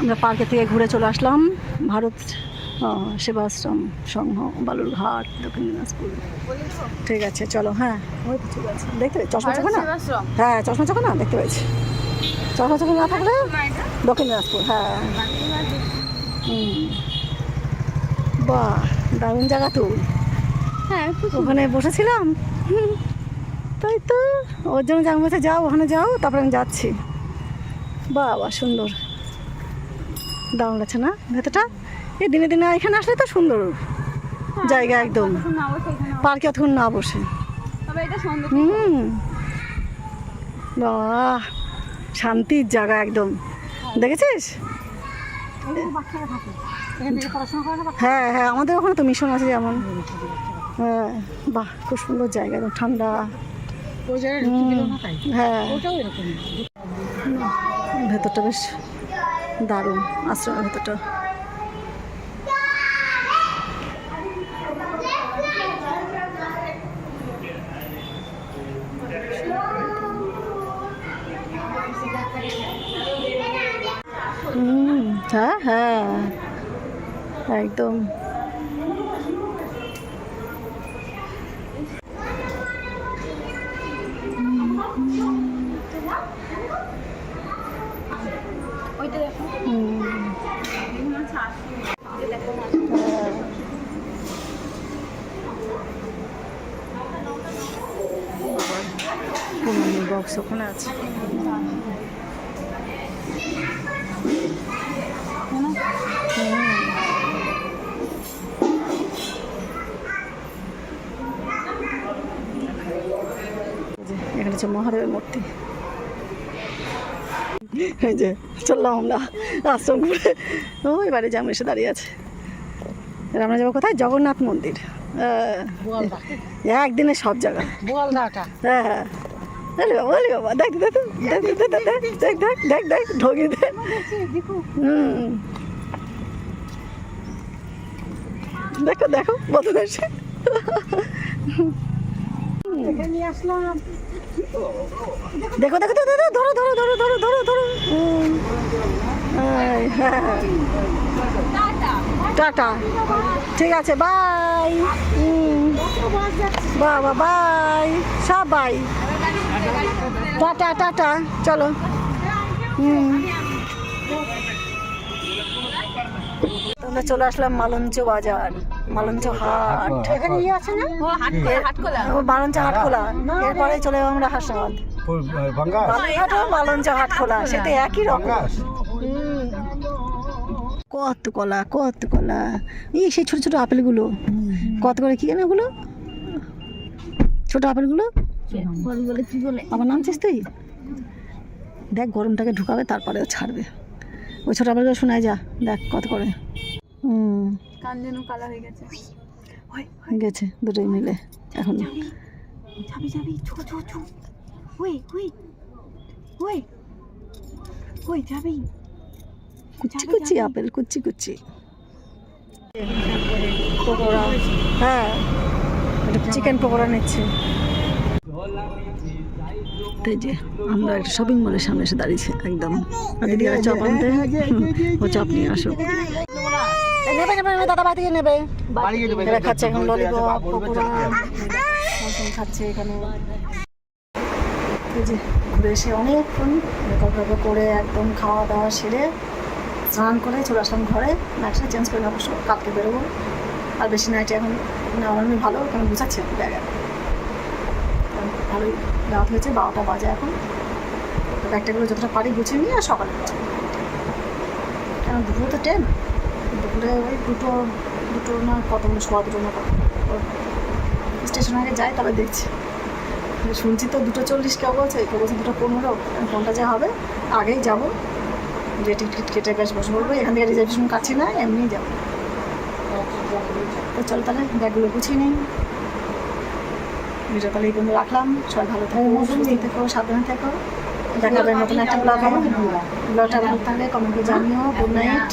আমরা পার্কে থেকে ঘুরে চলে আসলাম। ভারত সেবাশ্রম সংঘ বালুরঘাট দক্ষিণ দিনাজপুর। ঠিক আছে চলো হ্যাঁ। ওই ঠিক আছে। দেখতে পেয়েছি। চশমা চোখে না? হ্যাঁ চশমা চোখে না? দেখতে পেয়েছি। চশমা চোখে না থাকলে? দক্ষিণ দিনাজপুর হ্যাঁ। বাহ দারুণ জায়গা তো। হ্যাঁ ওখানে বসেছিলাম। তাই তো। ওর জন্য যাও ওখানে যাও তারপরে আমি যাচ্ছি। বাহ বাহ সুন্দর। দারুণ লাগছে না? ভেতরটা? এই দিনে দিনে এখানে আসলে তো সুন্দর জায়গা একদম। পার্কে অতক্ষণ না বসে। হুম। বাহ! শান্তির জায়গা একদম। দেখেছিস? হ্যাঁ হ্যাঁ আমাদের ওখানে তো মিশন আছে যেমন। হ্যাঁ বাহ খুব সুন্দর জায়গা একদম ঠান্ডা। হ্যাঁ। ভেতরটা বেশ দারুণ আশ্রমের ভেতরটা। হ্যাঁ হ্যাঁ। একদম। ওইটা দেখো হুম হ্যাঁ। পুরনো বক্স ওখানে আছে এই যে, এখানে হচ্ছে মহাদেবের মূর্তি এই যে চললাম আমরা আশ্রম ঘুরে ওই বাড়ি জাম এসে দাঁড়িয়ে আছে আমরা যাব কোথায় জগন্নাথ মন্দির একদিনে সব জায়গা হ্যাঁ হ্যাঁ আরে বাবা দেখ দেখ দেখ দেখ দেখ দেখ দেখ দেখ ঢোকে হুম দেখো দেখো বদল এসে নিয়ে আসলাম দেখো দেখো দেখো ধরো ধরো ধরো ধরো ধরো ধরো। টাটা। ঠিক আছে, বাই। বাবা, বাই। সব বাই টাটা টাটা, চলো। হুম তোমরা চলে আসলাম মালঞ্চ বাজার মালঞ্চ হাট। এখানে ইয়ে আছে না? ও হাট খোলা হাট খোলা ও মালঞ্চ হাট খোলা এরপরে চলে যাব আমরা বাঙ্গাস বালুরঘাট ও মালঞ্চ হাট সেটা একই রকম। কত কলা কত কলা। এই সেই ছোট ছোট আপেলগুলো। কত করে কি জানো ওগুলো? ছোট আপেলগুলো? বলে কি আমার নাম চিস তুই? দেখ গরমটাকে ঢুকাবে তারপরে ছাড়বে। ওই ছোট আপেলগুলো শোনায় যা দেখ কত করে। হুম। কান যেন কালা হয়ে গেছে। গেছে দুটোই মিলে এখন। যাবি যাবি ছু ছু ছু ওই ওই ওই ওই যাবি। কুচি কুচি আপেল কুচি কুচি পকোড়া হ্যাঁ চিকেন পকোড়া নিচ্ছে। তো যে আমরা একটা শপিং মলের সামনে এসে দাঁড়িয়েছি একদম। দিদি আর চপ আনতে। ও চপ নিয়ে আসো। নেবে। নেবে নেবে দাদা বাড়ি নেবে। এরা খাচ্ছে এখন ললিপপ পকোড়া খাচ্ছে এখানে। যে ঘুরে এসে অনেকক্ষণ মেকআপ করে একদম খাওয়া দাওয়া সেরে স্নান করে চলে আসলাম ঘরে। নাইটটা চেঞ্জ করে অবশ্য কালকে বেরোবো। আর বেশি নাইটে এখন নেওয়া এমনি ভালো কারণ বুঝাচ্ছে ব্যাগে ভালোই রাত হয়েছে, বারোটা বাজে এখন। ব্যাগটাগুলো যতটা পারি গুছিয়ে নিয়ে আর সকালে কারণ দুপুরে তো ট্রেন দুপুরে ওই দুটো দুটো না কত মানে সোয়া দুটো না কত। স্টেশন আগে যাই, তবে দেখছি। শুনছি তো দুটো চল্লিশ কেউ বলছে কেউ বলছে দুটো পনেরো, কোনটা যা হবে, আগেই যাব। যে টিকিট কেটে বেশ বসে পড়ব, এখান থেকে রিজার্ভেশন কাছে না, এমনিই যাব। তো চল তাহলে ব্যাগগুলো গুছিয়ে নিই। ভিডিও তাহলে এই পর্যন্ত রাখলাম। সবাই ভালো থাকো, সুস্থ থেকো, সাবধানে থেকো। দেখা হবে নতুন একটা ব্লগে ব্লগটা ভালো থাকলে কমেন্টে জানিও। Good night